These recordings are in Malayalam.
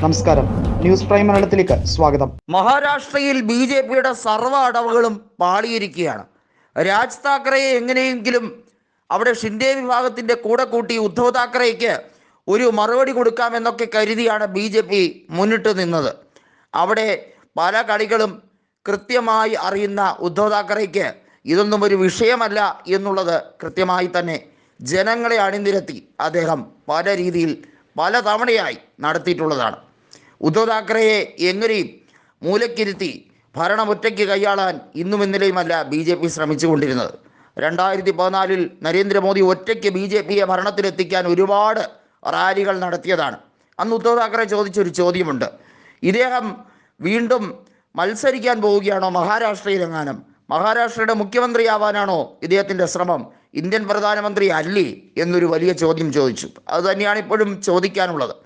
നമസ്കാരം. ന്യൂസ് പ്രൈം മലയാളത്തിലേക്ക് സ്വാഗതം. മഹാരാഷ്ട്രയിൽ ബി ജെ പിയുടെ സർവ അടവുകളും പാളിയിരിക്കുകയാണ്. രാജ് താക്കറയെ എങ്ങനെയെങ്കിലും അവിടെ ഷിൻഡെ വിഭാഗത്തിന്റെ കൂടെ കൂട്ടി ഉദ്ധവ് താക്കറേക്ക് ഒരു മറുപടി കൊടുക്കാമെന്നൊക്കെ കരുതിയാണ് ബി ജെ പി മുന്നിട്ട് നിന്നത്. അവിടെ പല കളികളും കൃത്യമായി അറിയുന്ന ഉദ്ധവ് താക്കറേക്ക് ഇതൊന്നും ഒരു വിഷയമല്ല എന്നുള്ളത് കൃത്യമായി തന്നെ ജനങ്ങളെ അണിനിരത്തി അദ്ദേഹം പല രീതിയിൽ പല തവണയായി നടത്തിയിട്ടുള്ളതാണ്. ഉദ്ധവ് താക്കറെയെ എങ്ങനെയും മൂലക്കിരുത്തി ഭരണം ഒറ്റയ്ക്ക് കൈയാളാൻ ഇന്നും ഇന്നലെയുമല്ല ബി ജെ പി ശ്രമിച്ചുകൊണ്ടിരുന്നത്. രണ്ടായിരത്തി പതിനാലിൽ നരേന്ദ്രമോദി ഒറ്റയ്ക്ക് ബി ജെ പിയെ ഭരണത്തിലെത്തിക്കാൻ ഒരുപാട് റാലികൾ നടത്തിയതാണ്. അന്ന് ഉദ്ധവ് താക്കറെ ചോദിച്ചൊരു ചോദ്യമുണ്ട്. ഇദ്ദേഹം വീണ്ടും മത്സരിക്കാൻ പോവുകയാണോ? മഹാരാഷ്ട്രയിലെങ്ങാനും? മഹാരാഷ്ട്രയുടെ മുഖ്യമന്ത്രിയാവാനാണോ ഇദ്ദേഹത്തിന്റെ ശ്രമം? ഇന്ത്യൻ പ്രധാനമന്ത്രി അല്ലേ എന്നൊരു വലിയ ചോദ്യം ചോദിച്ചു. അത് തന്നെയാണ് ഇപ്പോഴും ചോദിക്കാനുള്ളത്.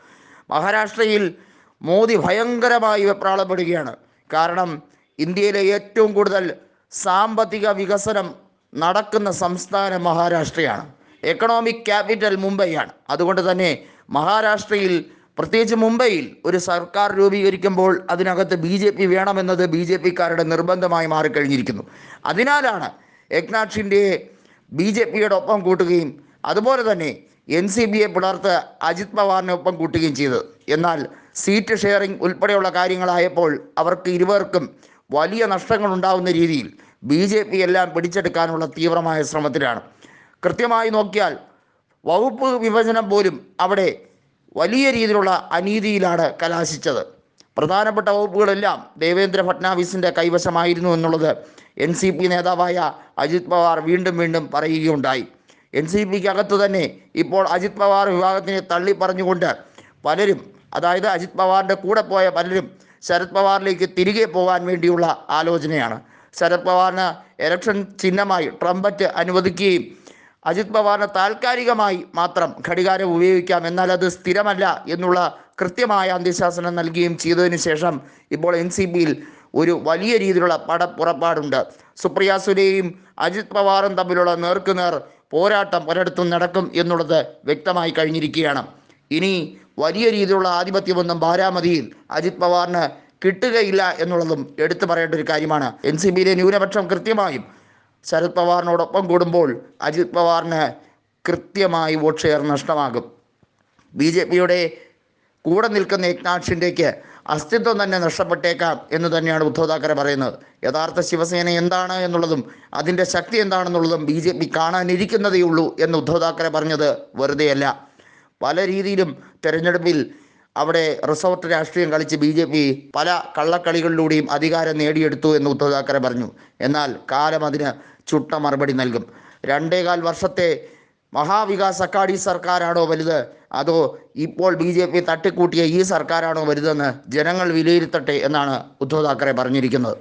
മഹാരാഷ്ട്രയിൽ മോദി ഭയങ്കരമായി വെപ്രാളപ്പെടുകയാണ്. കാരണം ഇന്ത്യയിലെ ഏറ്റവും കൂടുതൽ സാമ്പത്തിക വികസനം നടക്കുന്ന സംസ്ഥാനം മഹാരാഷ്ട്രയാണ്. Economic capital മുംബൈയാണ്. അതുകൊണ്ട് തന്നെ മഹാരാഷ്ട്രയിൽ പ്രത്യേകിച്ച് മുംബൈയിൽ ഒരു സർക്കാർ രൂപീകരിക്കുമ്പോൾ അതിനകത്ത് ബി ജെ പി വേണമെന്നത് ബി ജെ പിക്കാരുടെ നിർബന്ധമായി മാറിക്കഴിഞ്ഞിരിക്കുന്നു. അതിനാലാണ് ഏക്നാഥ് ഷിൻഡെയെ ബി ജെ പിയുടെ ഒപ്പം കൂട്ടുകയും അതുപോലെ തന്നെ എൻ സി ബിയെ പുലർത്ത് അജിത് പവാറിനെ ഒപ്പം കൂട്ടുകയും ചെയ്തത്. എന്നാൽ സീറ്റ് ഷെയറിംഗ് ഉൾപ്പെടെയുള്ള കാര്യങ്ങളായപ്പോൾ അവർക്ക് ഇരുവർക്കും വലിയ നഷ്ടങ്ങൾ ഉണ്ടാകുന്ന രീതിയിൽ ബി ജെ പി എല്ലാം പിടിച്ചെടുക്കാനുള്ള തീവ്രമായ ശ്രമത്തിലാണ്. കൃത്യമായി നോക്കിയാൽ വകുപ്പ് വിഭജനം പോലും അവിടെ വലിയ രീതിയിലുള്ള അനീതിയിലാണ് കലാശിച്ചത്. പ്രധാനപ്പെട്ട വകുപ്പുകളെല്ലാം ദേവേന്ദ്ര ഫട്നാവിസിന്റെ കൈവശമായിരുന്നു എന്നുള്ളത് എൻ സി പി നേതാവായ അജിത് പവാർ വീണ്ടും വീണ്ടും പറയുകയുണ്ടായി. എൻ സി പിക്കകത്ത് തന്നെ ഇപ്പോൾ അജിത് പവാർ വിഭാഗത്തിനെ തള്ളി പറഞ്ഞുകൊണ്ട് പലരും അതായത് അജിത് പവാറിന്റെ കൂടെ പോയ പലരും ശരത് പവാറിലേക്ക് തിരികെ പോകാൻ വേണ്ടിയുള്ള ആലോചനയാണ്. ശരത് പവാറിന് ഇലക്ഷൻ ചിഹ്നമായി ട്രംപറ്റ് അനുവദിക്കുകയും അജിത് പവാറിന് താൽക്കാലികമായി മാത്രം ഘടികാരം ഉപയോഗിക്കാം എന്നാൽ അത് സ്ഥിരമല്ല എന്നുള്ള കൃത്യമായ അന്ത്യശാസനം നൽകുകയും ചെയ്തതിനു ശേഷം ഇപ്പോൾ എൻ സി ബിയിൽ ഒരു വലിയ രീതിയിലുള്ള പടപ്പുറപ്പാടുണ്ട്. സുപ്രിയ സുലെയും അജിത് പവാറും തമ്മിലുള്ള നേർക്കുനേർ പോരാട്ടം ഒരിടത്തും നടക്കും എന്നുള്ളത് വ്യക്തമായി കഴിഞ്ഞിരിക്കുകയാണ്. ഇനി വലിയ രീതിയിലുള്ള ആധിപത്യമൊന്നും ബാരാമതിയിൽ അജിത് പവാറിന് കിട്ടുകയില്ല എന്നുള്ളതും എടുത്തു പറയേണ്ട ഒരു കാര്യമാണ്. എൻ സി ബിയിലെ ന്യൂനപക്ഷം കൃത്യമായും ശരത് പവാറിനോടൊപ്പം കൂടുമ്പോൾ അജിത് പവാറിന് കൃത്യമായി വോട്ട് ഷെയർ നഷ്ടമാകും. ബി ജെ പിയുടെ കൂടെ നിൽക്കുന്ന ഏക്നാഥ് ഷിൻഡേക്ക് അസ്തിത്വം തന്നെ നഷ്ടപ്പെട്ടേക്കാം എന്ന് തന്നെയാണ് ഉദ്ധവ് താക്കറെ പറയുന്നത്. യഥാർത്ഥ ശിവസേന എന്താണ് എന്നുള്ളതും അതിന്റെ ശക്തി എന്താണെന്നുള്ളതും ബി ജെ പി കാണാനിരിക്കുന്നതേ ഉള്ളൂ എന്ന് ഉദ്ധവ് താക്കറെ പറഞ്ഞത് വെറുതെയല്ല. പല രീതിയിലും തെരഞ്ഞെടുപ്പിൽ അവിടെ റിസോർട്ട് രാഷ്ട്രീയം കളിച്ച് ബി ജെ പി പല കള്ളക്കളികളിലൂടെയും അധികാരം നേടിയെടുത്തു എന്ന് ഉദ്ധവ് താക്കറെ പറഞ്ഞു. എന്നാൽ കാലം അതിന് ചുട്ട മറുപടി നൽകും. രണ്ടേകാൽ വർഷത്തെ മഹാവികാസ് അക്കാഡി സർക്കാരാണോ വലുത്? അതോ ഇപ്പോൾ ബി ജെ പി തട്ടിക്കൂട്ടിയ ഈ സർക്കാരാണോ വലുതെന്ന് ജനങ്ങൾ വിലയിരുത്തട്ടെ എന്നാണ് ഉദ്ധവ് താക്കറെ പറഞ്ഞിരിക്കുന്നത്.